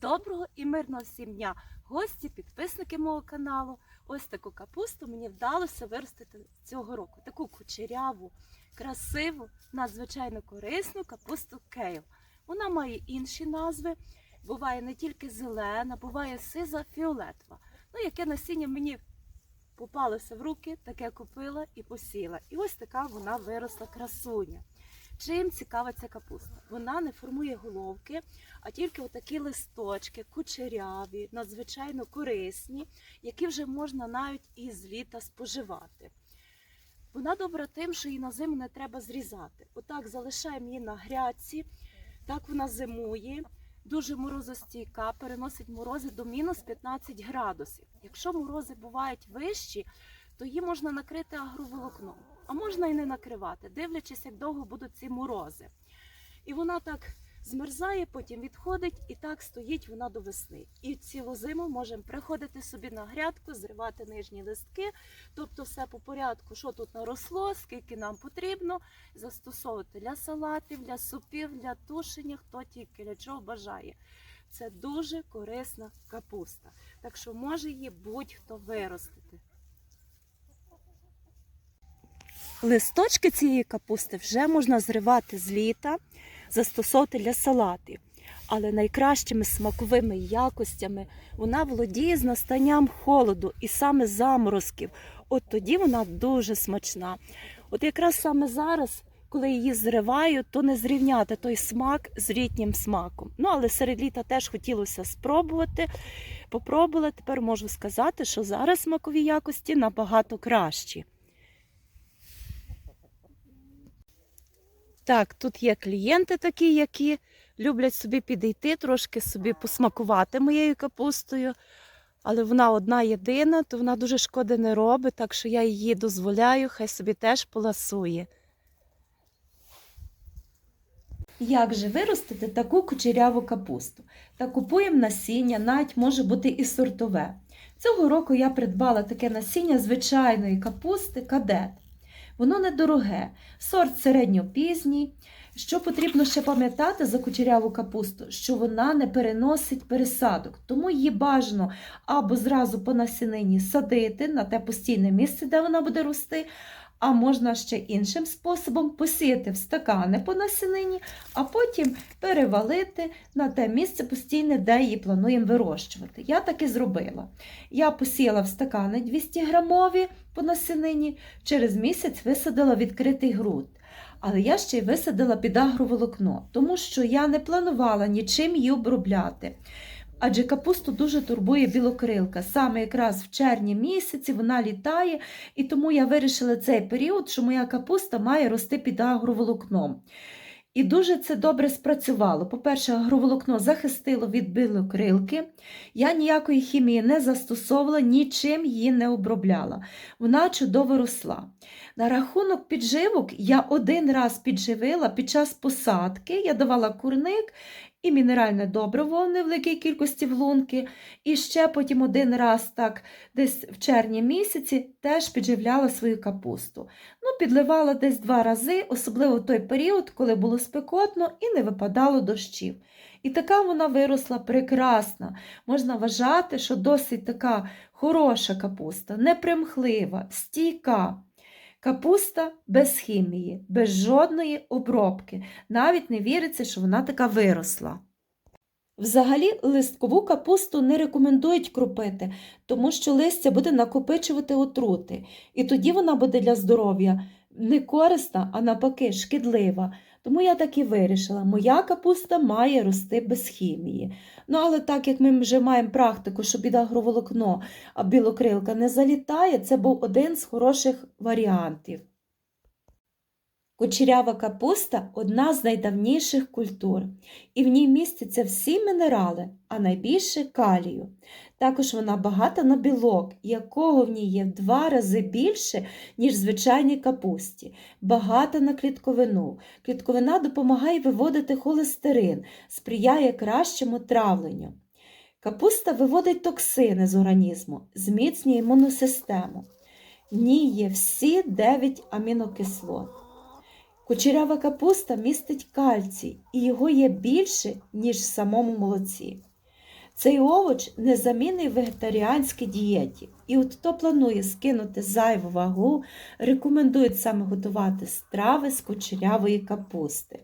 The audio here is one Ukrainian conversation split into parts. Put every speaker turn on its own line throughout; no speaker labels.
Доброго і мирного всім дня! Гості, підписники мого каналу. Ось таку капусту мені вдалося виростити цього року. Таку кучеряву, красиву, надзвичайно корисну капусту кейл. Вона має інші назви. Буває не тільки зелена, буває сиза, фіолетова. Ну, яке насіння мені попалося в руки, таке купила і посіла. І ось така вона виросла красуня. Чим цікава ця капуста? Вона не формує головки, а тільки отакі листочки, кучеряві, надзвичайно корисні, які вже можна навіть із літа споживати. Вона добра тим, що її на зиму не треба зрізати. Отак залишаємо її на грядці, так вона зимує, дуже морозостійка, переносить морози до мінус 15 градусів. Якщо морози бувають вищі, то її можна накрити агроволокном, а можна і не накривати, дивлячись, як довго будуть ці морози. І вона так змерзає, потім відходить, і так стоїть вона до весни. І цілу зиму можемо приходити собі на грядку, зривати нижні листки, тобто все по порядку, що тут наросло, скільки нам потрібно, застосовувати для салатів, для супів, для тушення, хто тільки для чого бажає. Це дуже корисна капуста. Так що може її будь-хто виростити. Листочки цієї капусти вже можна зривати з літа, застосовувати для салатів. Але найкращими смаковими якостями вона володіє з настанням холоду і саме заморозків. От тоді вона дуже смачна. От якраз саме зараз, коли її зриваю, то не зрівняти той смак з літнім смаком. Ну, але серед літа теж хотілося спробувати. Попробувала, тепер можу сказати, що зараз смакові якості набагато кращі. Так, тут є клієнти такі, які люблять собі підійти, трошки собі посмакувати моєю капустою. Але вона одна єдина, то вона дуже шкоди не робить, так що я її дозволяю, хай собі теж поласує. Як же виростити таку кучеряву капусту? Та купуємо насіння, навіть може бути і сортове. Цього року я придбала таке насіння звичайної капусти кадет. Воно недороге, сорт середньопізній. Що потрібно ще пам'ятати за кучеряву капусту, що вона не переносить пересадок, тому її бажано або зразу по насінині садити на те постійне місце, де вона буде рости, а можна ще іншим способом посіяти в стакани по насінині, а потім перевалити на те місце постійне, де її плануємо вирощувати. Я так і зробила. Я посіяла в стакани 200 грамові по насінині, через місяць висадила відкритий ґрунт. Але я ще й висадила під агроволокно, тому що я не планувала нічим її обробляти. Адже капусту дуже турбує білокрилка. Саме якраз в червні місяці вона літає, і тому я вирішила цей період, що моя капуста має рости під агроволокном. І дуже це добре спрацювало. По-перше, агроволокно захистило від білокрилки. Я ніякої хімії не застосовувала, нічим її не обробляла. Вона чудово росла. На рахунок підживок я один раз підживила під час посадки, я давала курник і мінеральне добриво в невеликій кількості в лунки. І ще потім один раз, так, десь в червні місяці, теж підживляла свою капусту. Ну, підливала десь два рази, особливо в той період, коли було спекотно і не випадало дощів. І така вона виросла прекрасна. Можна вважати, що досить така хороша капуста, непримхлива, стійка. Капуста без хімії, без жодної обробки. Навіть не віриться, що вона така виросла. Взагалі, листкову капусту не рекомендують кропити, тому що листя буде накопичувати отрути, і тоді вона буде для здоров'я не корисна, а навпаки шкідлива. Тому я так і вирішила, моя капуста має рости без хімії. Ну, але так як ми вже маємо практику, що під агроволокно, а білокрилка не залітає, це був один з хороших варіантів. Кучерява капуста одна з найдавніших культур, і в ній містяться всі мінерали, а найбільше калію. Також вона багата на білок, якого в ній є в два рази більше, ніж в звичайній капусті, багата на клітковину. Клітковина допомагає виводити холестерин, сприяє кращому травленню. Капуста виводить токсини з організму, зміцнює імунну систему. В ній є всі 9 амінокислот. Кучерява капуста містить кальцій, і його є більше, ніж в самому молоці. Цей овоч незамінний вегетаріанській дієті. І от хто планує скинути зайву вагу, рекомендують саме готувати страви з кучерявої капусти.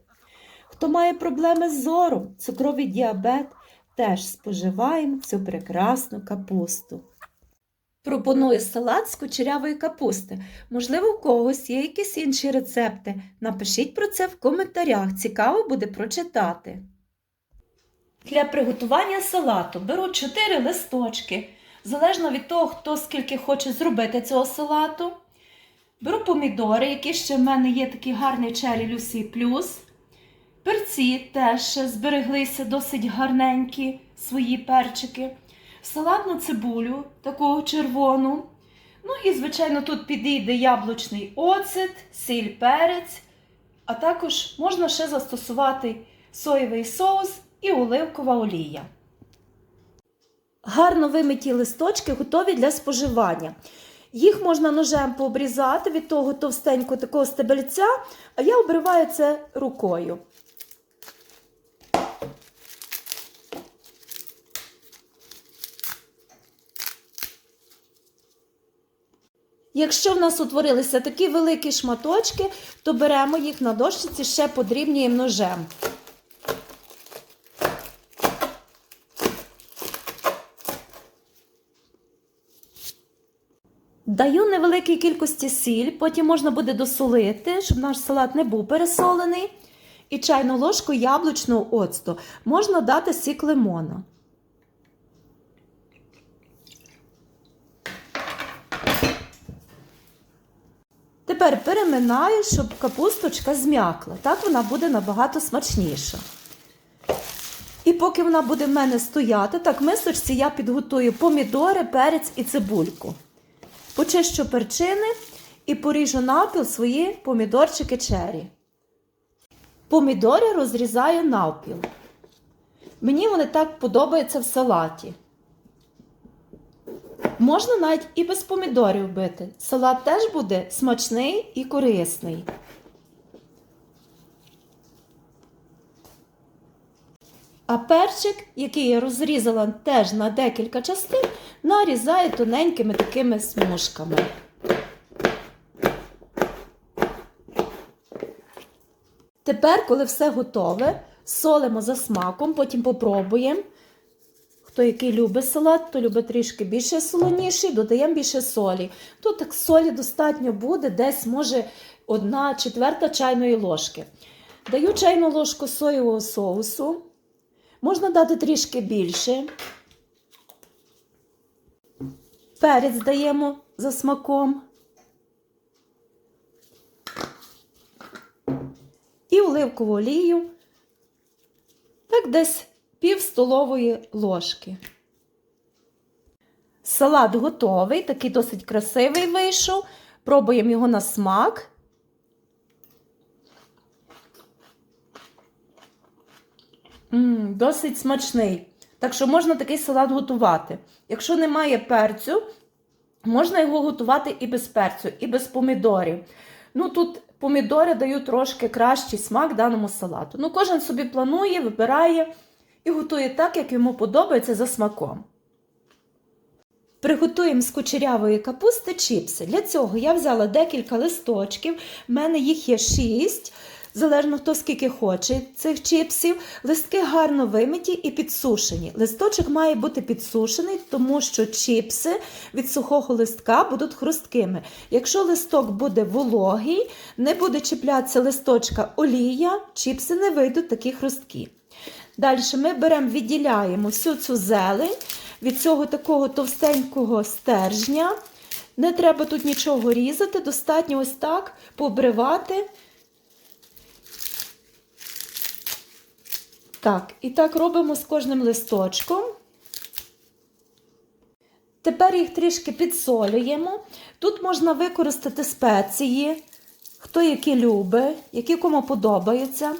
Хто має проблеми з зором, цукровий діабет, теж споживаємо цю прекрасну капусту. Пропоную салат з кучерявої капусти. Можливо, у когось є якісь інші рецепти. Напишіть про це в коментарях. Цікаво буде прочитати. Для приготування салату беру 4 листочки, залежно від того, хто скільки хоче зробити цього салату. Беру помідори, які ще в мене є такі гарні чері Люсі Плюс. Перці теж збереглися досить гарненькі свої перчики. Салатну цибулю, таку червону. Ну і, звичайно, тут підійде яблучний оцет, сіль перець, а також можна ще застосувати соєвий соус і оливкова олія. Гарно вимиті листочки готові для споживання. Їх можна ножем пообрізати від того товстенького такого стебельця, а я обриваю це рукою. Якщо в нас утворилися такі великі шматочки, то беремо їх на дощиці, ще подрібнюємо ножем. Даю невеликій кількості сіль, потім можна буде досолити, щоб наш салат не був пересолений. І чайну ложку яблучного оцту. Можна дати сік лимона. Тепер переминаю, щоб капусточка зм'якла. Так вона буде набагато смачніша. І поки вона буде в мене стояти, так в мисочці я підготую помідори, перець і цибульку. Почищу перчини і поріжу навпіл свої помідорчики чері. Помідори розрізаю навпіл. Мені вони так подобаються в салаті. Можна навіть і без помідорів бити. Салат теж буде смачний і корисний. А перчик, який я розрізала теж на декілька частин, нарізаю тоненькими такими смужками. Тепер, коли все готове, солимо за смаком, потім попробуємо. Хто який любить салат, то любить трішки більше солоніший, додаємо більше солі. Тут так солі достатньо буде, десь може одна четверта чайної ложки. Даю чайну ложку соєвого соусу. Можна дати трішки більше. Перець даємо за смаком. І оливкову олію. Так десь пів столової ложки. Салат готовий, такий досить красивий вийшов. Пробуємо його на смак. М, досить смачний. Так що можна такий салат готувати. Якщо немає перцю, можна його готувати і без перцю, і без помідорів. Ну, тут помідори дають трошки кращий смак даному салату. Ну, кожен собі планує, вибирає і готує так, як йому подобається за смаком. Приготуємо з кучерявої капусти чіпси. Для цього я взяла декілька листочків, в мене їх є 6, залежно хто скільки хоче цих чіпсів. Листки гарно вимиті і підсушені. Листочок має бути підсушений, тому що чіпси від сухого листка будуть хрусткими. Якщо листок буде вологий, не буде чіплятися листочка олія, чіпси не вийдуть такі хрусткі. Далі ми беремо, відділяємо всю цю зелень від цього такого товстенького стержня. Не треба тут нічого різати, достатньо ось так пообривати. Так, і так робимо з кожним листочком. Тепер їх трішки підсолюємо. Тут можна використати спеції, хто які любить, які кому подобаються.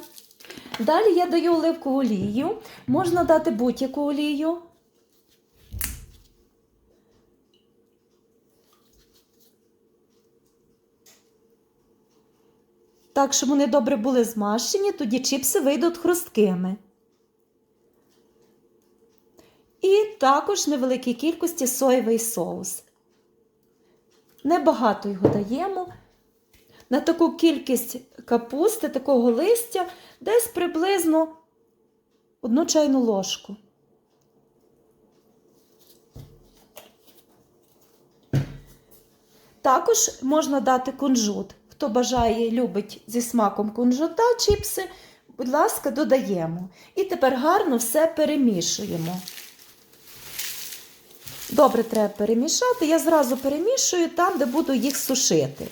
Далі я даю оливкову олію. Можна дати будь-яку олію. Так, щоб вони добре були змащені, тоді чіпси вийдуть хрусткими. І також невеликій кількості соєвий соус. Небагато його даємо. На таку кількість капусти, такого листя, десь приблизно одну чайну ложку. Також можна дати кунжут. Хто бажає любить зі смаком кунжута чіпси, будь ласка, додаємо. І тепер гарно все перемішуємо. Добре треба перемішати. Я зразу перемішую там, де буду їх сушити.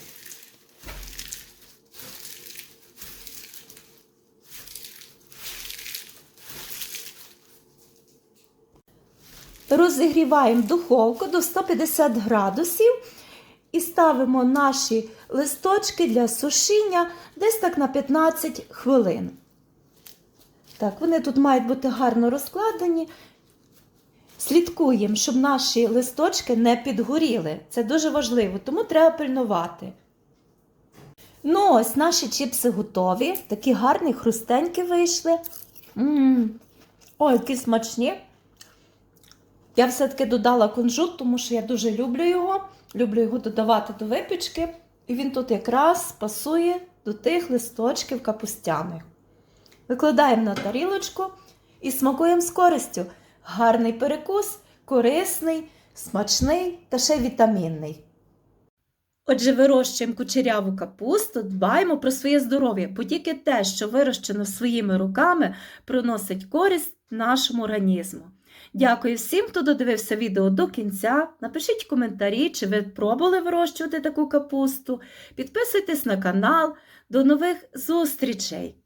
Розігріваємо духовку до 150 градусів і ставимо наші листочки для сушіння десь так на 15 хвилин. Так, вони тут мають бути гарно розкладені. Слідкуємо, щоб наші листочки не підгоріли. Це дуже важливо, тому треба пильнувати. Ну, ось наші чіпси готові. Такі гарні, хрустенькі вийшли. М-м. Ой, які смачні. Я все-таки додала кунжут, тому що я дуже люблю його. Люблю його додавати до випічки. І він тут якраз пасує до тих листочків капустяних. Викладаємо на тарілочку і смакуємо з користю. Гарний перекус, корисний, смачний та ще вітамінний. Отже, вирощуємо кучеряву капусту, дбаємо про своє здоров'я, бо тільки те, що вирощено своїми руками, приносить користь нашому організму. Дякую всім, хто додивився відео до кінця. Напишіть коментарі, чи ви пробували вирощувати таку капусту. Підписуйтесь на канал. До нових зустрічей!